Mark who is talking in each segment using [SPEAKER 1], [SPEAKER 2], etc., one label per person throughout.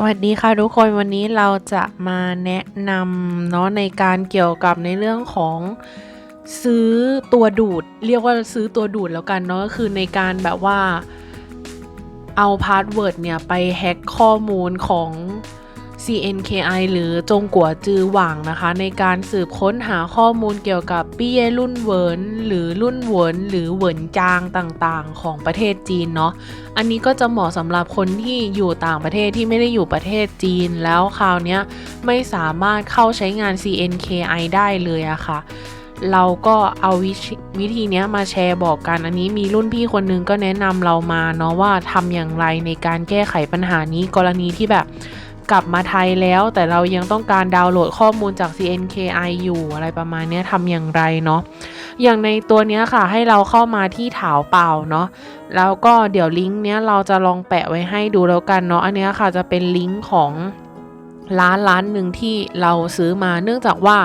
[SPEAKER 1] สวัสดีค่ะทุกคนวันนี้เราจะมาแนะนำเนาะในการเกี่ยวกับในเรื่องของซื้อตัวดูด เรียกว่าซื้อตัวดูดแล้วกันเนาะก็คือในการแบบว่าเอาพาสเวิร์ดเนี่ยไปแฮ็กข้อมูลของ CNKI หรือจงกัวจือหว่างนะคะ ในการสืบค้นหาข้อมูลเกี่ยวกับปี้เย่รุ่นเหวินหรือรุ่นเหวินหรือเหวินจางต่างๆ ของประเทศจีนเนาะอันนี้ก็จะเหมาะสำหรับคนที่อยู่ต่างประเทศที่ไม่ได้อยู่ประเทศจีน แล้วคราวนี้ไม่สามารถเข้าใช้งาน CNKI ได้เลยอะค่ะเราก็เอาวิธีวิธีนี้มาแชร์บอกกัน อันนี้มีรุ่นพี่คนนึงก็แนะนำเรามาเนาะว่าทำอย่างไรในการแก้ไขปัญหานี้กรณีที่แบบ กลับมาไทยแล้ว แต่เรายังต้องการดาวน์โหลดข้อมูลจาก CNKI อยู่อะไรประมาณนี้ทำอย่างไรเนาะอย่างในตัวนี้ค่ะให้เราเข้ามาที่ถาวเปล่าเนาะแล้วก็เดี๋ยวลิงก์เนี้ยเราจะลองแปะไว้ให้ดูแล้วกันเนาะอันนี้ค่ะจะเป็นลิงก์ของร้านร้านหนึ่งที่เราซื้อมาเนื่องจากว่า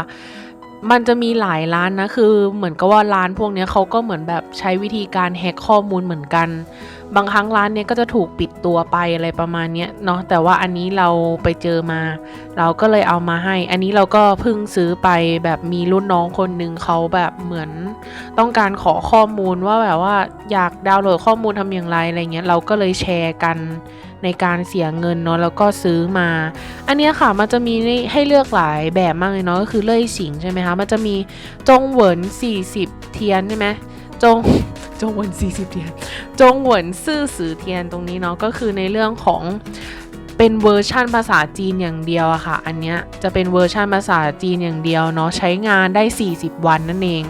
[SPEAKER 1] มันจะมีหลายร้านนะ คือเหมือนกับว่าร้านพวกนี้เขาก็เหมือนแบบใช้วิธีการแฮกข้อมูลเหมือนกัน บางครั้งร้านเนี้ยก็จะถูกปิดตัวไปอะไรประมาณเนี้ยเนาะแต่ว่าอันนี้เราไปเจอมา เราก็เลยเอามาให้ อันนี้เราก็เพิ่งซื้อไปแบบมีรุ่นน้องคนหนึ่งเขาแบบเหมือน ต้องการขอข้อมูลว่าแบบว่าอยากดาวน์โหลดข้อมูลทำอย่างไรอะไรเงี้ยเราก็เลยแชร์กันในการเสียเงินเนาะแล้วก็ซื้อมา อันเนี้ยค่ะมันจะมีให้เลือกหลายแบบมากเลยเนาะก็คือเล่ยสิงใช่ไหมคะมันจะมีจงเหวิน40 เทียนใช่ไหม จงจงหวิน40เทียนจงหวนซื่อสือเทียนตรงนี้เนาะก็คือในเรื่องของเป็นเวอร์ชั่นภาษาจีนอย่างเดียวอะค่ะ อันเนี้ยจะเป็นเวอร์ชั่นภาษาจีนอย่างเดียวเนาะใช้งานได้ 40 วันนั่นเอง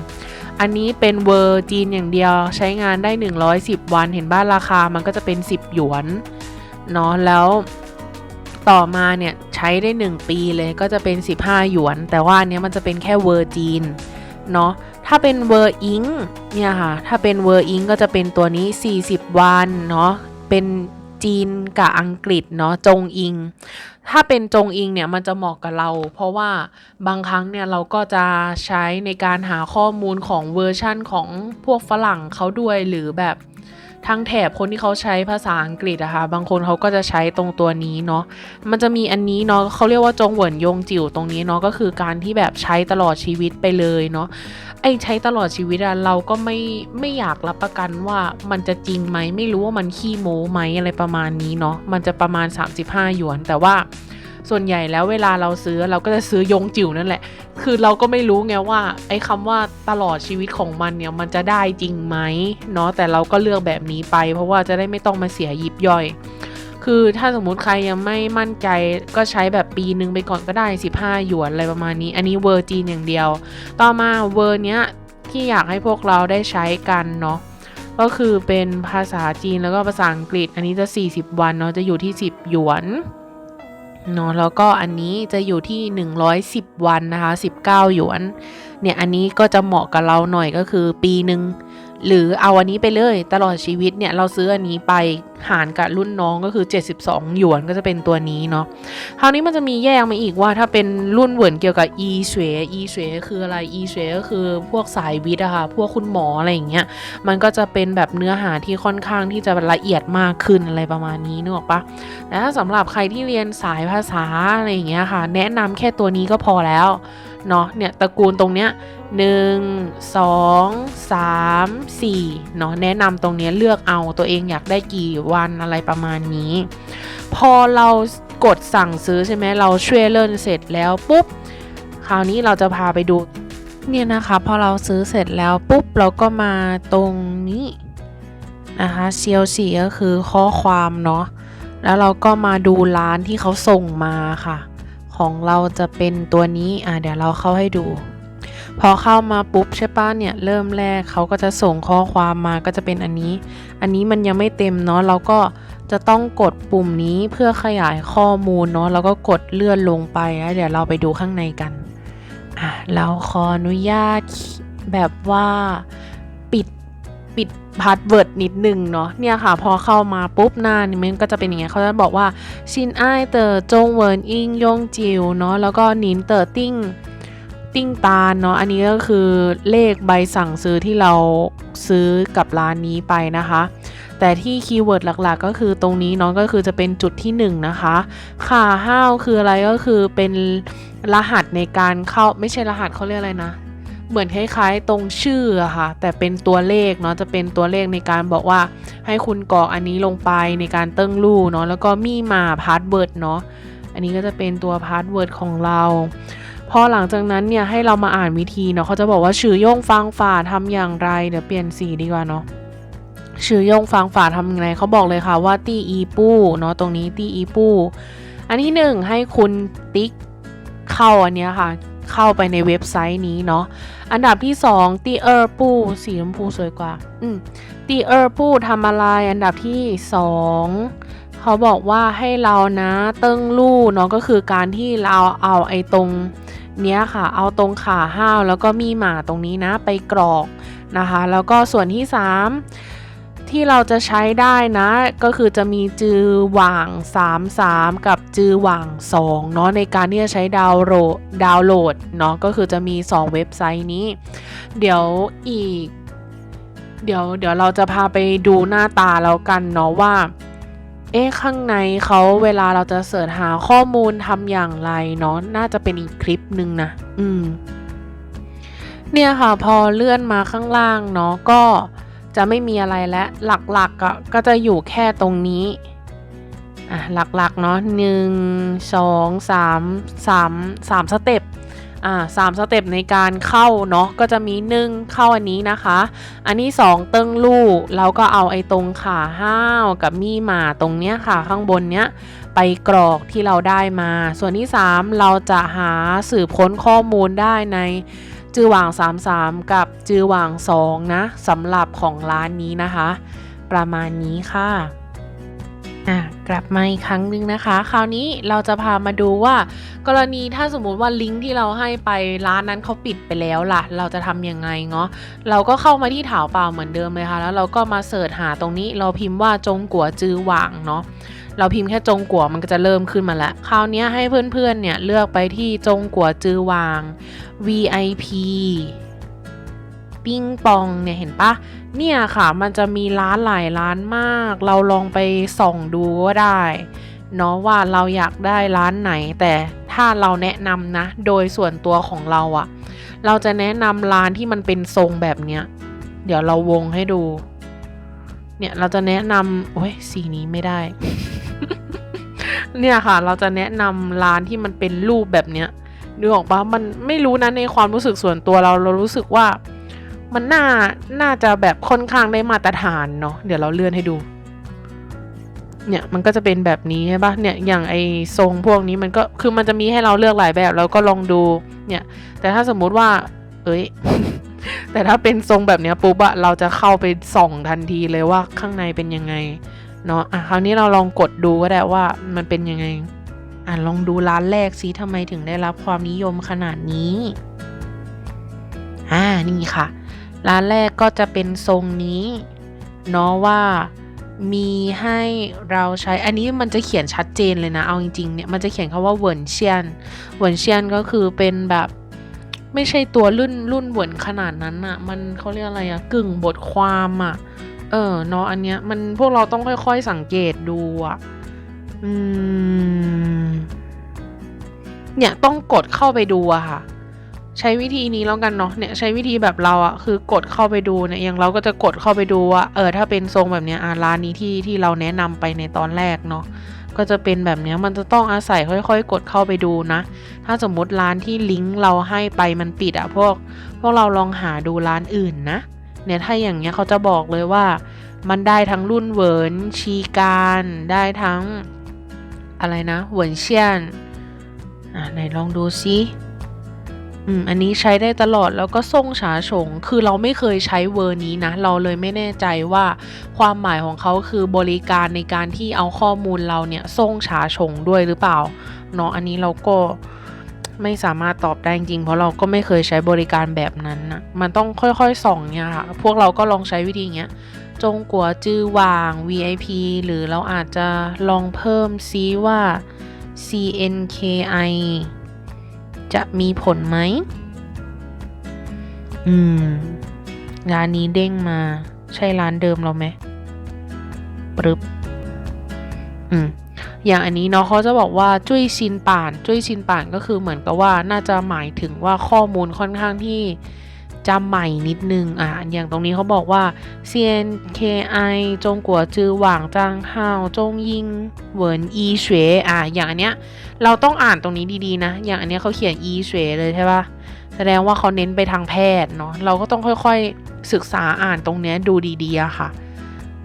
[SPEAKER 1] อันนี้เป็นเวอร์จีนอย่างเดียวใช้งานได้ 110 วันเห็นบ้านราคามันก็จะเป็น 10 หยวนเนาะแล้วต่อมาเนี่ยใช้ได้ 1 ปีเลยก็จะเป็น 15 หยวน แต่ว่าอันเนี้ยมันจะเป็นแค่เวอร์จีนเนาะ ถ้าเป็นเวอร์อิงเนี่ยค่ะ ถ้าเป็นเวอร์อิงก็จะเป็นตัวนี้ 40 วันเนาะ เป็นจีนกับอังกฤษเนาะจงอิง ถ้าเป็นจงอิงเนี่ยมันจะเหมาะกับเรา เพราะว่าบางครั้งเนี่ยเราก็จะใช้ในการหาข้อมูลของเวอร์ชั่นของพวกฝรั่งเขาด้วยหรือแบบ ทางแถบคนที่เขาใช้ภาษาอังกฤษอะค่ะบางคนเขาก็จะใช้ตรงตัวนี้เนาะมันจะมีอันนี้เนาะเขาเรียกว่าจงเหวินยงจิ๋วตรงนี้เนาะก็คือการที่แบบใช้ตลอดชีวิตไปเลยเนาะไอ้ใช้ตลอดชีวิตอะเราก็ไม่ไม่อยากรับประกันว่ามันจะจริงไหมไม่รู้ว่ามันขี้โม้ไหมอะไรประมาณนี้เนาะมันจะประมาณ 35หยวนแต่ว่า ส่วนใหญ่แล้วเวลาเราซื้อเราก็จะซื้อยงจิ๋วนั่นแหละ คือเราก็ไม่รู้ไงว่า ไอ้คำว่าตลอดชีวิตของมันเนี่ยมันจะได้จริงไหมเนาะแต่เราก็เลือกแบบนี้ไป เพราะว่าจะได้ไม่ต้องมาเสียยิบย่อย คือถ้าสมมุติใครยังไม่มั่นใจก็ใช้แบบปีนึงไปก่อนก็ได้ 15 หยวนอะไรประมาณนี้ อันนี้เวอร์จีนอย่างเดียว ต่อมาเวอร์เนี้ยที่อยากให้พวกเราได้ใช้กันเนาะก็คือเป็นภาษาจีนแล้วก็ภาษาอังกฤษ อันนี้จะ 40 วันเนาะจะอยู่ที่ 10 หยวน เนาะแล้วก็อันนี้จะอยู่ที่ 110 วันนะคะ 19 หยวน เนี่ยอันนี้ก็จะเหมาะกับเราหน่อยก็คือปีหนึ่ง หรือเอาอันนี้ไปเลยตลอดชีวิตเนี่ยเราซื้ออันนี้ไปหารกับรุ่นน้องก็คือ 72 หยวนก็จะเป็นตัวนี้เนาะคราวนี้มันจะมีแยกมาอีกว่าถ้าเป็นรุ่นเหวินเกี่ยวกับ e เสวย e เสวคืออะไร e เสวก็คือพวกสายวิทย์อะค่ะพวกคุณหมออะไรอย่างเงี้ยมันก็จะเป็นแบบเนื้อหาที่ค่อนข้างที่จะละเอียดมากขึ้นอะไรประมาณนี้นึกออกปะแต่ถ้าสำหรับใครที่เรียนสายภาษาอะไรอย่างเงี้ยค่ะ แนะนำแค่ตัวนี้ก็พอแล้วเนาะเนี่ยตระกูลตรงเนี้ย หนึ่งสองสามสี่เนาะแนะนำตรงนี้เลือกเอาตัวเองอยากได้กี่วันอะไรประมาณนี้ พอเรากดสั่งซื้อใช่ไหมเราช่วยเลิ่นเสร็จแล้วปุ๊บ คราวนี้เราจะพาไปดูเนี่ยนะคะพอเราซื้อเสร็จแล้วปุ๊บเราก็มาตรงนี้นะคะเซียวสีก็คือข้อความเนาะแล้วเราก็มาดูร้านที่เขาส่งมาค่ะ ของเราจะเป็นตัวนี้อะเดี๋ยวเราเข้าให้ดู พอเข้ามาปุ๊บใช่ป้ะเนี่ยเริ่มแรกเขาก็จะส่งข้อความมาก็จะเป็นอันนี้ อันนี้มันยังไม่เต็มเนาะเราก็จะต้องกดปุ่มนี้เพื่อขยายข้อมูลเนาะแล้วก็กดเลื่อนลงไปแล้วเดี๋ยวเราไปดูข้างในกันอะเราขออนุญาตแบบว่าปิดปิดพาสเวิร์ดนิดหนึ่งเนาะเนี่ยค่ะ พอเข้ามาปุ๊บหน้านี่มันก็จะเป็นอย่างเงี้ยเขาจะบอกว่าชินไอเตอร์จงเวิร์นอิงยงจิวเนาะแล้วก็นินเตอร์ติ้ง ติ้งตาลเนาะอันนี้ก็คือเลขใบสั่งซื้อที่เราซื้อกับร้านนี้ไปนะคะ แต่ที่คีย์เวิร์ดหลักๆ ก็คือตรงนี้เนาะก็คือจะเป็นจุดที่ 1 นะคะขาห้าวคืออะไรก็คือเป็นรหัสในการเข้าไม่ใช่รหัสเขาเรียกอะไรนะ เหมือนคล้ายๆตรงชื่ออะค่ะ แต่เป็นตัวเลขเนาะจะเป็นตัวเลขในการบอกว่าให้คุณกรอกอันนี้ลงไปในการเติ้งลู่เนาะแล้วก็มีมาพาสเวิร์ดเนาะอันนี้ก็จะเป็นตัวพาสเวิร์ดของเรา พอหลังจากนั้นเนี่ยให้เรามาอ่านวิธีเนาะเขาจะบอกว่าชื่อย่งฟังฝ่าทำอย่างไรเดี๋ยวเปลี่ยนสีดีกว่าเนาะชื่อย่งฟังฝ่าทำยังไงเขาบอกเลยค่ะว่าตีอีปู้เนาะตรงนี้ตีอีปู้อันที่หนึ่งให้คุณติ๊กเข้าอันเนี้ยค่ะเข้าไปในเว็บไซต์นี้เนาะ อันดับที่2ตีเออร์ปูสีชมพูสวยกว่า อืมตีเออร์ปูทำอะไร อันดับที่ 2 เขาบอกว่าให้เรานะเติ้งลู่เนาะก็คือการที่เราเอาไอ้ตรง เนี้ยค่ะ เอาตรงขาห้าวแล้วก็มีหมาตรงนี้นะไปกรอกนะคะ แล้วก็ส่วนที่ 3 ที่เราจะใช้ได้นะ ก็คือจะมีจือหว่าง 33 กับจือหว่าง2เนาะในการที่จะใช้ดาวโหลดดาวโหลดเนาะก็คือจะมี 2 เว็บไซต์นี้ เดี๋ยวอีก เดี๋ยวเดี๋ยวเราจะพาไปดูหน้าตาแล้วกันเนาะว่า เอ๊ะข้างในเขาเวลาเราจะเสิร์ชหาข้อมูลทำอย่างไรเนาะน่าจะเป็นอีกคลิปหนึ่งนะ อืม เนี่ยค่ะพอเลื่อนมาข้างล่างเนาะก็จะไม่มีอะไรแล้วหลักๆกก็จะอยู่แค่ตรงนี้อะหลักๆเนาะหนึ่งสองสามสามสามสเต็ป อ่าสามสเต็ปในการเข้าเนาะก็จะมีหนึ่งเข้าอันนี้นะคะ อันนี้สองเติ้งลู่แล้วก็เอาไอ้ตรงขาห้าวกับมีหมาตรงเนี้ยค่ะ ข้างบนเนี้ยไปกรอกที่เราได้มา ส่วนที่ 3 เราจะหาสืบค้นข้อมูลได้ในจือหว่าง 33 กับจือหว่าง 2 นะสำหรับของร้านนี้นะคะ ประมาณนี้ค่ะ อะกลับมาอีกครั้งหนึ่งนะคะ คราวนี้เราจะพามาดูว่า กรณีถ้าสมมุติว่าลิงก์ที่เราให้ไปร้านนั้นเขาปิดไปแล้วล่ะ เราจะทำยังไงเนาะเราก็เข้ามาที่ถาวเปล่าเหมือนเดิมเลยค่ะ แล้วเราก็มาเสิร์ชหาตรงนี้ เราพิมพ์ว่าจงกัวจือหว่างเนาะเราพิมพ์แค่จงกัวมันก็จะเริ่มขึ้นมาล้วคราวนี้ให้เพื่อนๆเนี่ยเลือกไปที่จงกัวจือหว่าง VIP ปิ้งปองเนี่ยเห็นปะเนี่ยค่ะมันจะมีร้านหลายร้านมาก เราลองไปส่องดูก็ได้เนาะว่าเราอยากได้ร้านไหน แต่ถ้าเราแนะนำนะ โดยส่วนตัวของเราอะเราจะแนะนำร้านที่มันเป็นทรงแบบเนี้ย เดี๋ยวเราวงให้ดู เนี่ยเราจะแนะนำโอ้ยสีนี้ไม่ได้ เนี่ยค่ะ เราจะแนะนำร้านที่มันเป็นรูปแบบเนี้ยนึกออกปะมันไม่รู้นะในความรู้สึกส่วนตัวเราเรารู้สึกว่า มันน่า น่าจะแบบค่อนข้างได้มาตรฐานเนาะ เดี๋ยวเราเลื่อนให้ดู เนี่ยมันก็จะเป็นแบบนี้ใช่ปะเนี่ย อย่างไอทรงพวกนี้มันก็ คือมันจะมีให้เราเลือกหลายแบบแล้วก็ลองดู เนี่ย แต่ถ้าสมมุติว่า เอ้ย แต่ถ้าเป็นทรงแบบเนี้ยปุ๊บอะเราจะเข้าไปส่องทันทีเลยว่าข้างในเป็นยังไง เนาะ อะคราวนี้เราลองกดดูก็ได้ว่ามันเป็นยังไง อะลองดูร้านแรกซิทำไมถึงได้รับความนิยมขนาดนี้ อ่า นี่ค่ะ ร้านแรกก็จะเป็นทรงนี้เนาะว่ามีให้เราใช้อันนี้มันจะเขียนชัดเจนเลยนะ เอาจริงๆเนี่ยมันจะเขียนคาว่าเวิร์นเชียนเวิร์นเชียนก็คือเป็นแบบไม่ใช่ตัวรุ่นรุ่นเวิร์นขนาดนั้นอะมันเขาเรียกอะไรอะกึ่งบทความอะเออเนาะอันเนี้ยมันพวกเราต้องค่อยๆสังเกตดูอะอืมเนี่ยต้องกดเข้าไปดูอะค่ะ ใช้วิธีนี้แล้วกันเนาะเนี่ยใช้วิธีแบบเราอะคือกดเข้าไปดูเนี่ยอย่างเราก็จะกดเข้าไปดูว่าเออถ้าเป็นทรงแบบเนี้ยอ่าร้านนี้ที่ที่เราแนะนำไปในตอนแรกเนาะก็จะเป็นแบบเนี้ยมันจะต้องอาศัยค่อย ๆ กดเข้าไปดูนะ ถ้าสมมติร้านที่ลิงก์เราให้ไปมันปิดอะพวก พวกเราลองหาดูร้านอื่นนะ เนี่ยถ้าอย่างเงี้ยเขาจะบอกเลยว่า มันได้ทั้งรุ่นเวิร์นชีการได้ทั้งอะไรนะเวิร์นเชียนอะไหนลองดูซิ อืมอันนี้ใช้ได้ตลอดแล้วก็ส่งฉาฉงคือเราไม่เคยใช้เวอร์นี้นะ เราเลยไม่แน่ใจว่าความหมายของเขาคือบริการในการที่เอาข้อมูลเราเนี่ยส่งฉาฉงด้วยหรือเปล่าเนาะอันนี้เราก็ไม่สามารถตอบได้จริงเพราะเราก็ไม่เคยใช้บริการแบบนั้นนะมันต้องค่อยๆส่องเนี่ยค่ะ พวกเราก็ลองใช้วิธีเงี้ยจงกัวจื้อวาง VIP หรือเราอาจจะลองเพิ่มซีว่า CNKI จะมีผลไหม อืม ร้านนี้เด้งมา ใช่ร้านเดิมเราไหมปรึบอืมอย่างอันนี้เนาะเขาจะบอกว่าจุ้ยชินป่าน จุ้ยชินป่านก็คือเหมือนกับว่าน่าจะหมายถึงว่าข้อมูลค่อนข้างที่ จะใหม่นิดนึงอะอย่างตรงนี้เขาบอกว่าเซียน KI จงกัวจือหว่างจางฮาวจงยิงเหวินอีเฉวอะอย่างอันเนี้ยเราต้องอ่านตรงนี้ดีๆนะ อย่างอันเนี้ยเขาเขียนอีเฉวเลยใช่ปะแสดงว่าเขาเน้นไปทางแพทย์เนาะเราก็ต้องค่อยๆศึกษาอ่านตรงเนี้ยดูดีๆอะค่ะ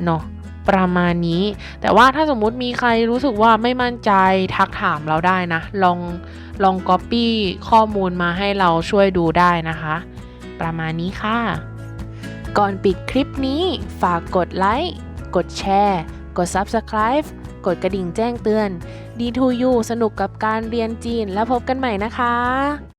[SPEAKER 1] เนาะประมาณนี้ แต่ว่าถ้าสมมุติมีใครรู้สึกว่าไม่มั่นใจทักถามเราได้นะ ลองลองก๊อปปี้ข้อมูลมาให้เราช่วยดูได้นะคะ ประมาณนี้ค่ะ ก่อนปิดคลิปนี้ ฝากกดไลค์กดแชร์ กด Subscribe กดกระดิ่งแจ้งเตือน D2U สนุกกับการเรียนจีนแล้วพบกันใหม่นะคะ